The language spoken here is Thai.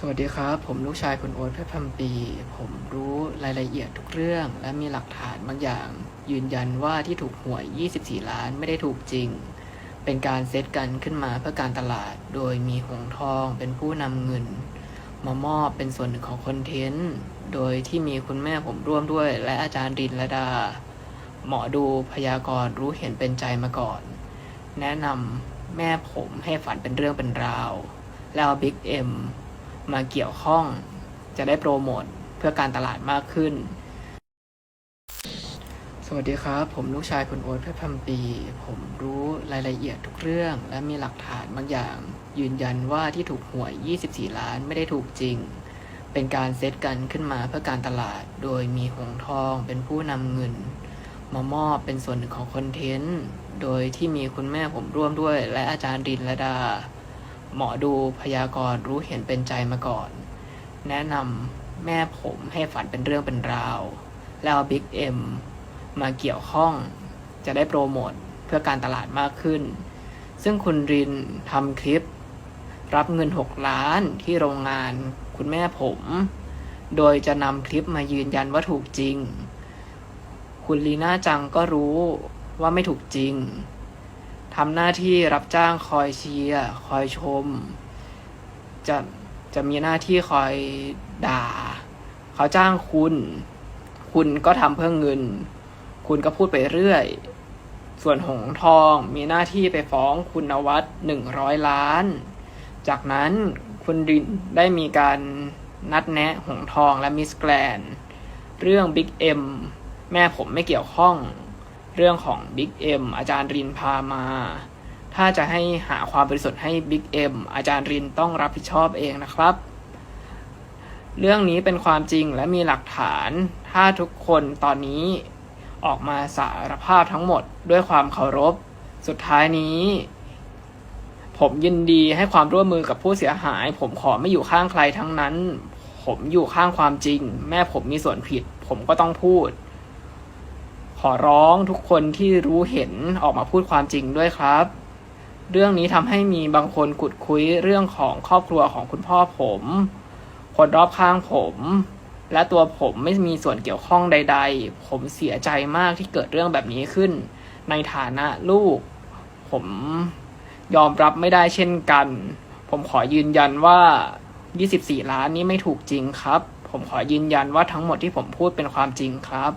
สวัสดีครับ ผมลูกชายคุณโอ๊ตเพชรพัมปี ผมรู้รายละเอียดทุกเรื่อง และมีหลักฐานบางอย่าง ยืนยันว่าที่ถูกหวย 24 ล้านไม่ได้ถูกจริง เป็นการเซตกันขึ้นมาเพื่อการตลาด โดยมีหงทองเป็นผู้นำเงิน มามอบเป็นส่วนหนึ่งของคอนเทนต์ โดยที่มีคุณแม่ผมร่วมด้วย และอาจารย์รินและดา หมอดูพยากรณ์รู้เห็นเป็นใจมาก่อน แนะนำแม่ผมให้ฝันเป็นเรื่องเป็นราว แล้วบิ๊กเอ็ม มาเกี่ยวข้อง จะได้โปรโมทเพื่อการตลาดมากขึ้น สวัสดีครับ ผมลูกชายคุณโอ๊ตเพชรพัมปี ผมรู้รายละเอียดทุกเรื่อง และมีหลักฐานบางอย่าง ยืนยันว่าที่ถูกหวย 24 ล้านไม่ได้ถูกจริง เป็นการเซตกันขึ้นมาเพื่อการตลาด โดยมีหงทองเป็นผู้นำเงินมามอบเป็นส่วนหนึ่งของคอนเทนต์ โดยที่มีคุณแม่ผมร่วมด้วย และอาจารย์รินและดา หมอดูพยากรณ์รู้เห็นเป็นใจมาก่อน แนะนำแม่ผมให้ฝันเป็นเรื่องเป็นราว แล้วบิ๊กเอ็มมาเกี่ยวข้องจะได้โปรโมทเพื่อการตลาดมากขึ้น ซึ่งคุณรินทำคลิป รับเงิน 6 ล้านที่โรงงานคุณแม่ผม โดยจะนำคลิปมายืนยันว่าถูกจริง คุณลีน่าจังก็รู้ว่าไม่ถูกจริง ทำหน้าที่รับจ้างคอยเชียร์คอยชม จะจะมีหน้าที่คอยด่า เขาจ้างคุณ คุณก็ทำเพื่อเงิน คุณก็พูดไปเรื่อย ส่วนหงทองมีหน้าที่ไปฟ้องคุณนวัดหนึ่งร้อยล้าน จากนั้นคุณรินได้มีการนัดแนะหงทองและมิสแกรนเรื่องบิ๊กเอ็มแม่ผมไม่เกี่ยวข้อง เรื่องของ Big M อาจารย์รินพามา ถ้าจะให้หาความบริสุทธิ์ให้ Big M อาจารย์รินต้องรับผิดชอบเองนะครับ เรื่องนี้เป็นความจริงและมีหลักฐาน ถ้าทุกคนตอนนี้ออกมาสารภาพทั้งหมดด้วยความเคารพ สุดท้ายนี้ ผมยินดีให้ความร่วมมือกับผู้เสียหาย ผมขอไม่อยู่ข้างใครทั้งนั้น ผมอยู่ข้างความจริง แม่ผมมีส่วนผิด ผมก็ต้องพูด ขอร้องทุกคนที่รู้เห็นออกมาพูดความจริงด้วยครับ เรื่องนี้ทำให้มีบางคนขุดคุยเรื่องของครอบครัวของคุณพ่อผม คนรอบข้างผม และตัวผมไม่มีส่วนเกี่ยวข้องใด ๆ ผมเสียใจมากที่เกิดเรื่องแบบนี้ขึ้น ในฐานะลูก ผมยอมรับไม่ได้เช่นกัน ผมขอยืนยันว่า 24 ล้านนี้ไม่ถูกจริงครับ ผมขอยืนยันว่าทั้งหมดที่ผมพูดเป็นความจริงครับ